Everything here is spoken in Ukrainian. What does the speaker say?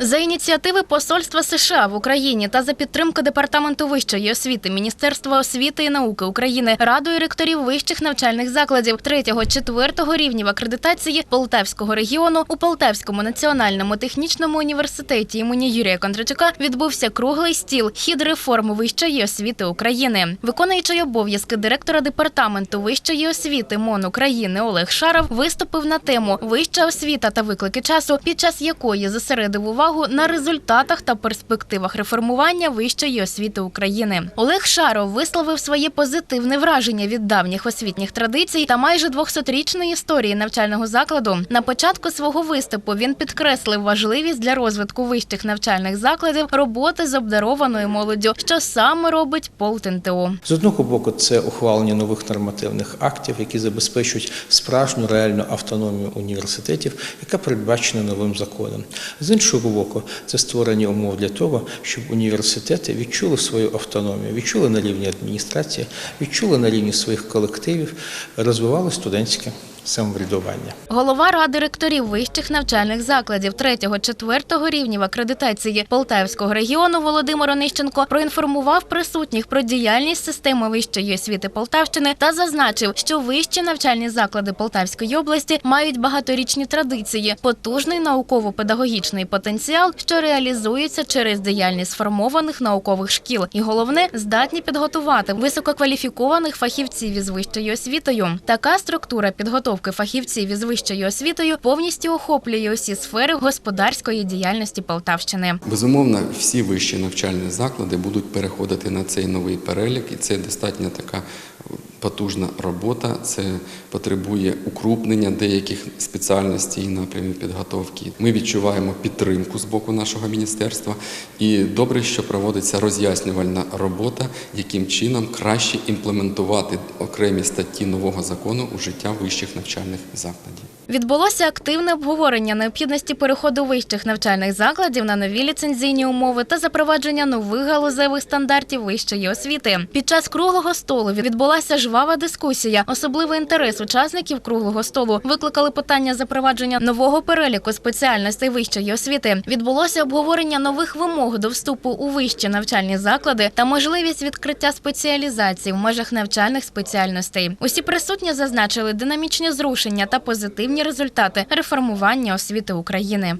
За ініціативи Посольства США в Україні та за підтримки Департаменту вищої освіти Міністерства освіти і науки України Радою ректорів вищих навчальних закладів 3-4 рівнів акредитації Полтавського регіону у Полтавському національному технічному університеті імені Юрія Кондратюка відбувся круглий стіл хід реформ вищої освіти України. Виконуючий обов'язки директора департаменту вищої освіти МОН України Олег Шаров виступив на тему Вища освіта та виклики часу, під час якої зосередив увагу на результатах та перспективах реформування вищої освіти України. Олег Шаров висловив своє позитивне враження від давніх освітніх традицій та майже 200-річної історії навчального закладу. На початку свого виступу він підкреслив важливість для розвитку вищих навчальних закладів роботи з обдарованою молоддю, що саме робить ПолтНТУ. З одного боку, це ухвалення нових нормативних актів, які забезпечують справжню реальну автономію університетів, яка передбачена новим законом. З іншого боку, це створення умов для того, щоб університети відчули свою автономію, відчули на рівні адміністрації, відчули на рівні своїх колективів, розвивали студентське самоврядування. Голова ради ректорів вищих навчальних закладів 3-4 рівнів акредитації Полтавського регіону Володимир Онищенко проінформував присутніх про діяльність системи вищої освіти Полтавщини та зазначив, що вищі навчальні заклади Полтавської області мають багаторічні традиції, потужний науково-педагогічний потенціал, що реалізується через діяльність сформованих наукових шкіл, і головне здатні підготувати висококваліфікованих фахівців із вищою освітою. Така структура підготовки фахівців із вищою освітою повністю охоплює усі сфери господарської діяльності Полтавщини. Безумовно, всі вищі навчальні заклади будуть переходити на цей новий перелік, і це достатньо така потужна робота. Це потребує укрупнення деяких спеціальностей і напрямів підготовки. Ми відчуваємо підтримку з боку нашого міністерства, і добре, що проводиться роз'яснювальна робота, яким чином краще імплементувати окремі статті нового закону у життя вищих навчальних закладів. Відбулося активне обговорення необхідності переходу вищих навчальних закладів на нові ліцензійні умови та запровадження нових галузевих стандартів вищої освіти. Під час круглого столу відбулася жвава дискусія. Особливий інтерес учасників круглого столу викликали питання запровадження нового переліку спеціальностей вищої освіти. Відбулося обговорення нових вимог до вступу у вищі навчальні заклади та можливість відкриття спеціалізацій в межах навчальних спеціальностей. Усі присутні зазначили динамічні зрушення та позитивні результати реформування освіти України.